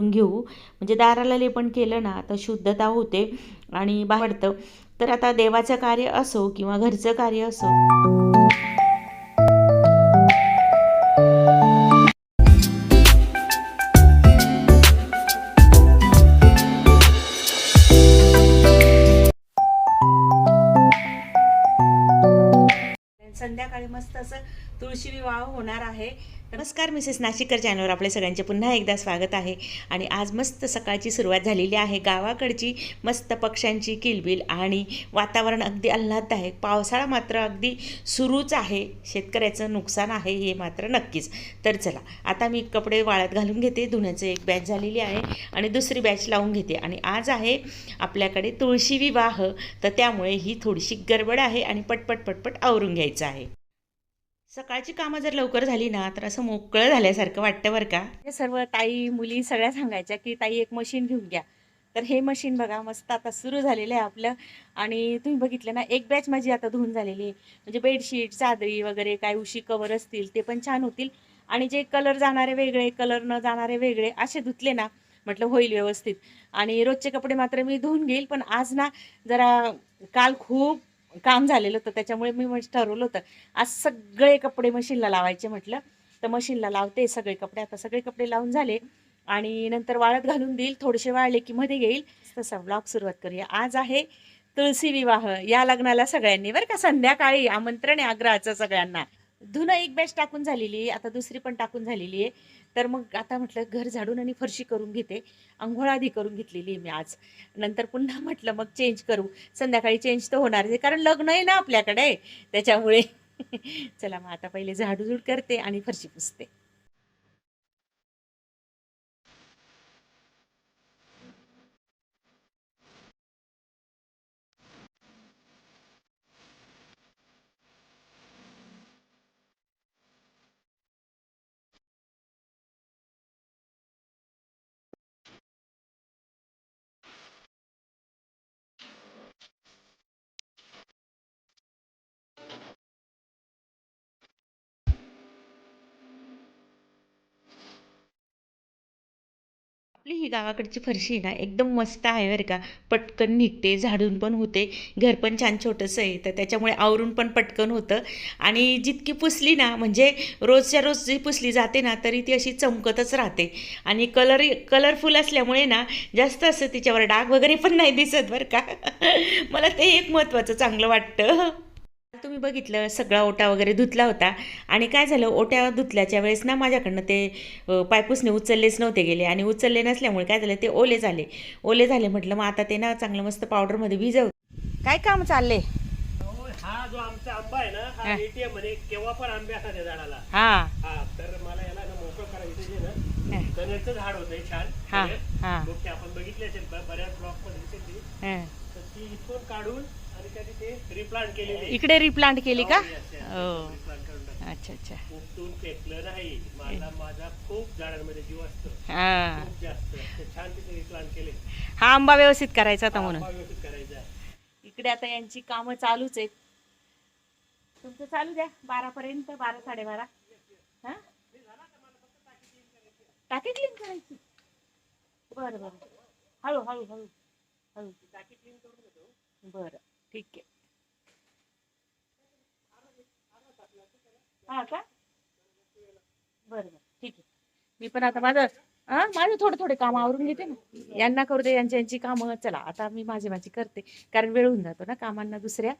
घेऊ. म्हणजे दाराला लेपण केलं ना तर शुद्धता होते आणि वाढतं. तर आता देवाचं कार्य असो किंवा घरचं कार्य असो. संध्याकाळी मस्त असं तुळशी विवाह होणार आहे. नमस्कार मिसेस नाशिकर चॅनलवर आपल्या सगळ्यांचे पुन्हा एकदा स्वागत आहे. आणि आज मस्त सकाळची सुरुवात झालेली आहे. गावाकडची मस्त पक्ष्यांची किलबिल आणि वातावरण अगदी आल्हाददायक. पावसाळा मात्र अगदी सुरूच आहे. शेतकऱ्याचं नुकसान आहे हे मात्र नक्कीच. तर चला आता मी कपडे वाळत घालून घेते. धुण्याचं एक बॅच झालेली आहे आणि दुसरी बॅच लावून घेते. आणि आज आहे आपल्याकडे तुळशी विवाह. तर त्यामुळे ही थोडीशी गडबड आहे आणि पटपट पटपट आवरून घ्यायचं आहे. सकाळची कामं जर लवकर झाली ना तर असं मोकळं झाल्यासारखं वाटतं बरं का? हे सर्व ताई मुली सगळ्या सांगायच्या की ताई एक मशीन घेऊन घ्या. तर हे मशीन बघा मस्त आता सुरू झालेलं आहे आपलं. आणि तुम्ही बघितलं ना एक बॅच माझी आता धुवून झालेली आहे. म्हणजे बेडशीट चादरी वगैरे काय उशी कवर असतील ते पण छान होतील. आणि जे कलर जाणारे वेगळे कलर न जाणारे वेगळे असे धुतले ना म्हटलं होईल व्यवस्थित. आणि रोजचे कपडे मात्र मी धुवून घेईल पण आज ना जरा काल खूप काम झालेलं होतं त्याच्यामुळे मी म्हणजे ठरवलं होतं. आज सगळे कपडे मशीनला लावायचे म्हटलं. तर मशीनला लावते सगळे कपडे. आता सगळे कपडे लावून झाले. आणि नंतर वाळत घालून देईल. थोडेसे वाळले की मध्ये घेईल तसा ब्लॉग सुरुवात करूया. आज आहे तुळशी विवाह. या लग्नाला सगळ्यांनी बरं का संध्याकाळी आमंत्रण आहे आग्रहाचं सगळ्यांना. धुनं एक बॅच टाकून झालेली आहे. आता दुसरी पण टाकून झालेली आहे. तर मग आता म्हटलं घर झाडून आणि फरशी करून घेते. आंघोळ आधी करून घेतलेली आहे मी आज. नंतर पुन्हा म्हटलं मग चेंज करू. संध्याकाळी चेंज तर होणार आहे कारण लग्न आहे ना आपल्याकडे. त्याच्यामुळे चला मग आता पहिले झाडूझूड करते आणि फरशी पुसते. आपली ही गावाकडची फरशी ना एकदम मस्त आहे बरं का. पटकन निघते झाडून पण होते. घर पण छान छोटंसं आहे तर त्याच्यामुळे आवरून पण पटकन होतं. आणि जितकी पुसली ना म्हणजे रोजच्या रोज जी पुसली जाते ना तरी ती अशी चमकतच राहते. आणि कलर कलरफुल असल्यामुळे ना जास्त असं तिच्यावर डाग वगैरे पण नाही दिसत बरं का. मला ते एक महत्त्वाचं चांगलं वाटतं. तुम्ही बघितलं सगळा ओटा वगैरे धुतला होता आणि काय झालं ओट्या धुतल्याच्या वेळेस ना माझ्याकडनं ते अ, पायपुसणे उचललेच नव्हते गेले आणि उचलले नसल्यामुळे काय झालं ते ओले झाले ओले झाले म्हटलं मग आता ते ना चांगलं मस्त पावडरमध्ये भिजव काय काम चालले हो, हा जो आमचा आंबा आहे ना हा. एटीएम म्हणे केव्हा पण आंबे असतात या झाडाला हा हा तर मला याला ना मोकळं करायचं जे हा. ना कनेरचं झाड होतंय छान हा, कनेर. हा. मग ते आपण बघितले असेल बऱ्याच ब्लॉकमध्ये हं. तर ती इथून काढून आणि रिप्लांट केलेली. इकडे रिप्लांट केली का? हो. हो. अच्छा अच्छा. उपटून फेकलं नाही मला माझा खूप झाडांमध्ये जीव असतो. हा. खूप जास्त. ते छान तिथे रिप्लांट केले. हा आंबा व्यवस्थित करायचा होता म्हणून. आंबा व्यवस्थित करायचा. आहे. इकडे आता यांची कामं चालूच आहेत. तुमचं चालू द्या. बारा पर्यंत बारा साडेबारा. हा? टाकी क्लीन करायची. बरं बरं. हळू हळू हळू हळू. टाकी क्लीन करून बरं. ठीक आहे. हा का? बरं बरं. ठीक आहे. मी पण आता माझं हा माझे थोडं थोडे काम आवरून घेते ना. यांना करू दे यांची यांची कामं. चला आता मी माझी माझी करते. कारण वेळ होऊन जातो ना कामांना दुसऱ्या.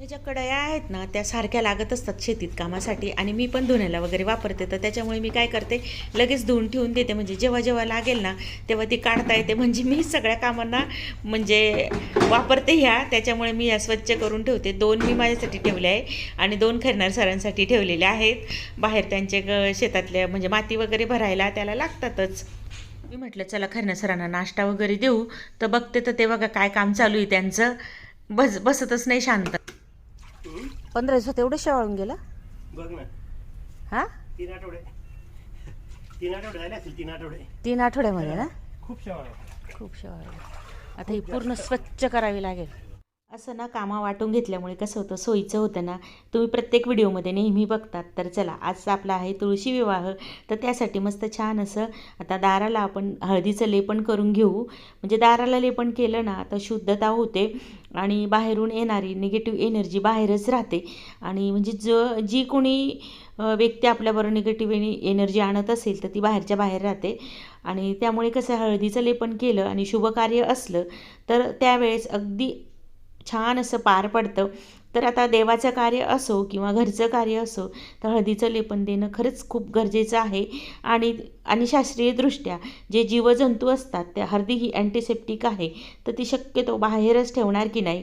ह्या ज्या कढया आहेत ना त्या सारख्या लागत असतात शेतीत कामासाठी आणि मी पण धुण्याला वगैरे वापरते. तर त्याच्यामुळे मी काय करते लगेच धुवून ठेवून देते. म्हणजे जेव्हा जेव्हा लागेल ना तेव्हा ती काढता येते. म्हणजे मी सगळ्या कामांना म्हणजे वापरते ह्या. त्याच्यामुळे मी या स्वच्छ करून ठेवते. दोन मी माझ्यासाठी ठेवले आहे आणि दोन खरणार सरांसाठी ठेवलेले आहेत. बाहेर त्यांचे ग- शेतातल्या म्हणजे माती वगैरे भरायला त्याला लागतातच. मी म्हटलं चला खरण्या सरांना नाश्ता वगैरे देऊ. तर बघते तर ते बघा काय काम चालू आहे त्यांचं. बस बसतच नाही शांत. पंधरा दिवसात एवढं शेवाळून गेलं? बघ ना. हा? तीन आठवडे. तीन आठवडे झाले असतील तीन आठवडे. तीन आठवड्यामध्ये ना? खूप शेवाळ. खूप शेवाळ आता ही पूर्ण स्वच्छ करावी लागेल. असं ना कामा वाटून घेतल्यामुळे कसं होतं सोयीचं होतं ना. तुम्ही प्रत्येक व्हिडिओमध्ये नेहमी बघतात. तर चला आज आपला आहे तुळशी विवाह. तर त्यासाठी मस्त छान असं आता दाराला आपण हळदीचं लेपन करून घेऊ. म्हणजे दाराला लेपन केलं ना तर शुद्धता होते आणि बाहेरून येणारी निगेटिव्ह एनर्जी बाहेरच राहते. आणि म्हणजे ज जी कोणी व्यक्ती आपल्याबरोबर निगेटिव्ह एनर्जी आणत असेल तर ती बाहेरच्या बाहेर राहते. आणि त्यामुळे कसं हळदीचं लेपन केलं आणि शुभकार्य असलं तर त्यावेळेस अगदी छान असं पार पडतं. तर आता देवाचं कार्य असो किंवा घरचं कार्य असो तर हळदीचं लेपन देणं खरंच खूप गरजेचं आहे. आणि आणि शास्त्रीयदृष्ट्या जे जीवजंतू असतात त्या हळदी ही अँटीसेप्टिक आहे. तर ती शक्यतो बाहेरच ठेवणार की नाही?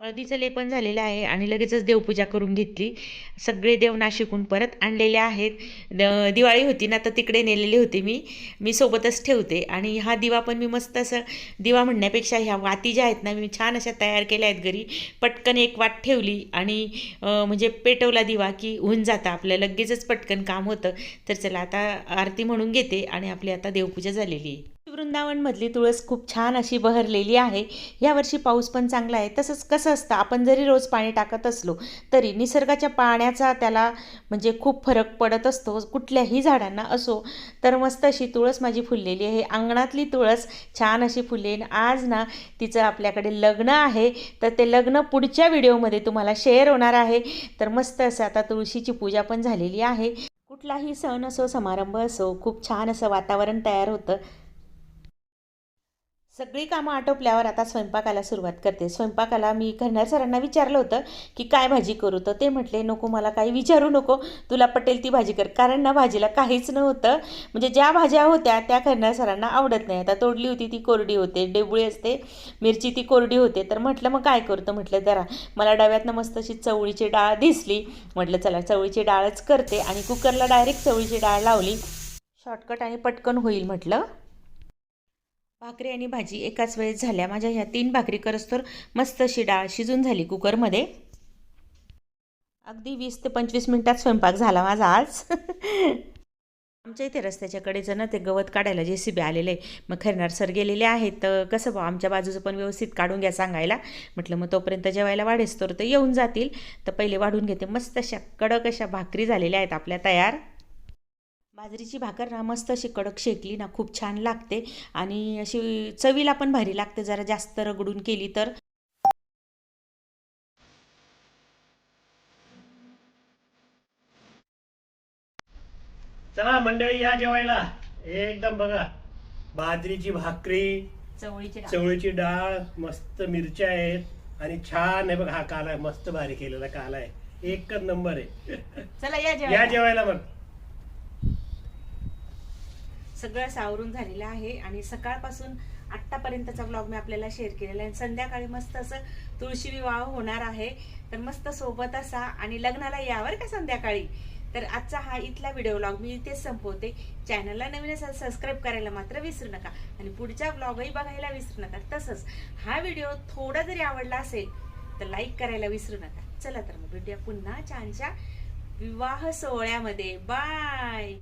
हळदीचं लेपन झालेलं आहे आणि लगेचच देवपूजा करून घेतली. सगळे देव नाशिकून परत आणलेले आहेत. द- दिवाळी होती ना तर तिकडे नेलेली होती मी. मी सोबतच ठेवते. आणि हा दिवा पण मी मस्त असं दिवा म्हणण्यापेक्षा ह्या वाती ज्या आहेत ना मी छान अशा तयार केल्या आहेत घरी. पटकन एक वाट ठेवली आणि म्हणजे पेटवला दिवा की होऊन जाता आपल्या लगेचच पटकन काम होतं. तर चला आता आरती म्हणून घेते आणि आपली आता देवपूजा झालेली आहे. वृंदावनमधली तुळस खूप छान अशी बहरलेली आहे. यावर्षी पाऊस पण चांगला आहे. तसंच कसं असतं आपण जरी रोज पाणी टाकत असलो तरी निसर्गाच्या पाण्याचा त्याला म्हणजे खूप फरक पडत असतो. कुठल्याही झाडांना असो तर मस्त अशी तुळस माझी फुललेली आहे. अंगणातली तुळस छान अशी फुलली आणि आज ना तिचं आपल्याकडे लग्न आहे तर ते लग्न पुढच्या व्हिडिओमध्ये तुम्हाला शेअर होणार आहे. तर मस्त असं आता तुळशीची पूजा पण झालेली आहे. कुठलाही सण असो समारंभ असो खूप छान असं वातावरण तयार होतं. सगळी कामं आटोपल्यावर आता स्वयंपाकाला सुरुवात करते. स्वयंपाकाला मी करणार सरांना विचारलं होतं की काय भाजी करू? तर ते म्हटले नको मला काही विचारू नको. तुला पटेल ती भाजी कर. कारण ना भाजीला काहीच नव्हतं. म्हणजे ज्या भाज्या होत्या त्या करणार सरांना आवडत नाही. आता तोडली होती ती कोरडी होते. डेबुळी असते मिरची ती कोरडी होते. तर म्हटलं मग काय करतो? म्हटलं जरा मला डव्यातनं मस्त अशी चवळीची डाळ दिसली. म्हटलं चला चवळीची डाळच करते. आणि कुकरला डायरेक्ट चवळीची डाळ लावली. शॉर्टकट आणि पटकन होईल म्हटलं. भाकरी आणि भाजी एकाच वेळेस झाल्या. माझ्या ह्या तीन भाकरी करस्तोर मस्त अशी डाळ शिजून झाली कुकरमध्ये. अगदी वीस ते पंचवीस मिनटात स्वयंपाक झाला माझा आज. आमच्या इथे रस्त्याच्या कडेचं ना ते गवत काढायला जे सी बी आलेले आहे. मग खरणार सर गेलेले आहेत. तर कसं बा आमच्या बाजूचं पण व्यवस्थित काढून घ्या सांगायला. म्हटलं मग तोपर्यंत जेवायला वाढेस. तर ते येऊन जातील. तर पहिले वाढून घेते. मस्त अशा कडक अशा भाकरी झालेल्या आहेत आपल्या तयार. बाजरीची भाकर ना मस्त अशी कडक शेकली ना खूप छान लागते. आणि अशी चवीला पण भारी लागते जरा जास्त रगडून केली तर. चला मंडळी या जेवायला. एकदम बघा बाजरीची भाकरी चवळीची चवळीची डाळ मस्त मिरच्या आहेत. आणि छान आहे बघा हा काला आहे मस्त भारी केलेला काला आहे. एकच नंबर आहे. चला या जेवायला. मग सगळं सावरून झालेलं आहे आणि सकाळपासून आत्तापर्यंतचा ब्लॉग मी आपल्याला शेअर केलेला आहे. आणि संध्याकाळी मस्त असं तुळशी विवाह होणार आहे. तर मस्त सोबत असा आणि लग्नाला यावर का संध्याकाळी. तर आजचा हा इथला व्हिडिओ ब्लॉग मी इथेच संपवते. चॅनलला नवीन असाल सबस्क्राईब करायला मात्र विसरू नका. आणि पुढच्या ब्लॉगही बघायला विसरू नका. तसंच हा व्हिडिओ थोडा जरी आवडला असेल तर लाईक करायला विसरू नका. चला तर मग भेटूया पुन्हा छानशा विवाह सोहळ्यामध्ये. बाय